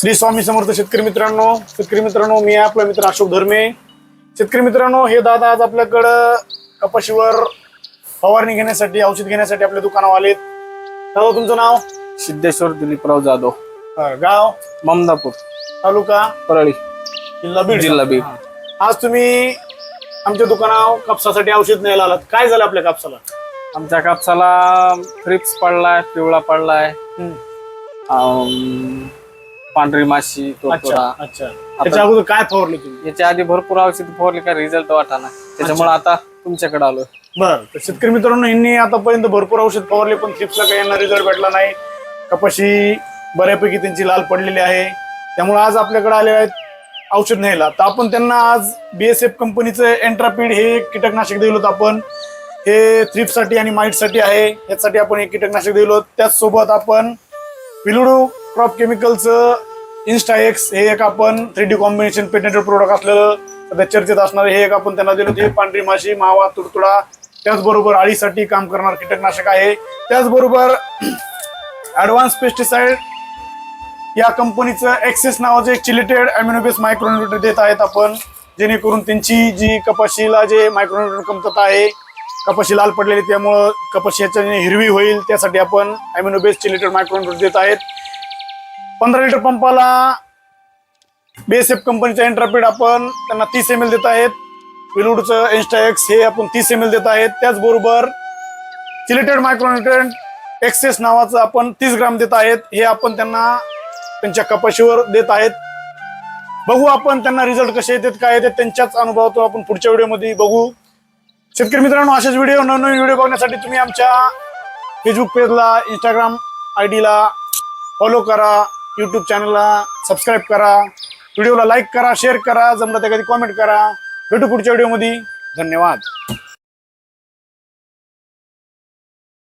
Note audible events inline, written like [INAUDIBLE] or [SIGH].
श्री स्वामी समर्थ शेतकरी मित्रांनो शेतकरी मित्रांनो मी आपला मित्र अशोक धर्मे. शेतकरी मित्रांनो हे दादा आज आपल्याकडं कपाशीवर फवारणी घेण्यासाठी औषध घेण्यासाठी आपल्या दुकानावर आलेत. दादा तुमचं नाव? सिद्धेश्वर दिलीपराव जाधव. अं, गाव? ममदापूर. तालुका? परळी. जिल्हा बीड. जिल्हा बीड. आज तुम्ही आमच्या दुकानावर कापसासाठी औषध न्यायला आलात. काय झालं आपल्या कापसाला? आमच्या कापसाला फ्रिप्स पडलाय पिवळा पडलाय. पांढरी माशी अच्छा तोडतोडा अच्छा. त्याच्या अगोदर काय फवारले तुम्ही? याच्या आधी भरपूर औषध फवारली का रिझल्ट वाटाना. त्याच्यामुळे आता तुमच्याकडे आलोय. बर तर शेतकरी मित्रांनो यांनी आतापर्यंत भरपूर औषध फवारले पण थ्रिप्सला काही यांना रिझल्ट भेटला नाही. कपाशी बऱ्यापैकी त्यांची लाल पडलेली आहे. त्यामुळे आज आपल्याकडे आले आहेत औषध न्यायला. तर आपण त्यांना आज बीएसएफ कंपनीचं एंट्रापीड हे कीटकनाशक दिलं होतं आपण. हे थ्रिप्ससाठी आणि माईटसाठी आहे. यासाठी आपण एक कीटकनाशक दिलं त्याचसोबत आपण विलुडू क्रॉप केमिकलचं इन्स्टा एक्स हे एक आपण three D combination patented product असलेलं सध्या चर्चेत असणारे हे एक आपण त्यांना दिलं होते. पांढरी माशी मावा तुडतुडा त्याचबरोबर आळीसाठी काम करणार कीटकनाशक आहे. त्याचबरोबर [CLEARS THROAT] ऍडव्हान्स पेस्टिसाइड या कंपनीचं एक्सेस नावाचं एक चिलिटेड अॅम्युनोबेस मायक्रोन्युट्र देत आहेत आपण. जेणेकरून त्यांची जी कपाशीला जे मायक्रोन्युट्र कमतरता आहे कपाशी लाल पडलेली त्यामुळं कपाशी याच्याने हिरवी होईल. त्यासाठी आपण अॅम्युनोबेस चिलिटेड मायक्रोन्युट्र देत आहेत. पंधरा लिटर पंपाला बीएसएफ कंपनीचा इंटरपीड आपण त्यांना तीस एम एल देत आहेत. विलुडचं एन्स्टाएक्स हे आपण तीस एम एल देत आहेत. त्याचबरोबर सिलेटेड मायक्रोन्युट्रंट एक्सेस नावाचं आपण तीस ग्राम देत आहेत. हे आपण त्यांना त्यांच्या कपाशीवर देत आहेत. बघू आपण त्यांना रिझल्ट कसे येतात काय येतात त्यांच्याच अनुभवातून आपण पुढच्या व्हिडिओमध्ये बघू. शेतकरी मित्रांनो असेच व्हिडिओ नवनवीन व्हिडिओ बघण्यासाठी तुम्ही आमच्या फेसबुक पेजला इंस्टाग्राम आय डीला फॉलो करा. यूट्यूब चॅनलला सबस्क्राईब करा व्हिडिओला लाईक करा शेअर करा जमलं त्या कधी कॉमेंट करा. भेटू पुढच्या व्हिडिओमध्ये धन्यवाद.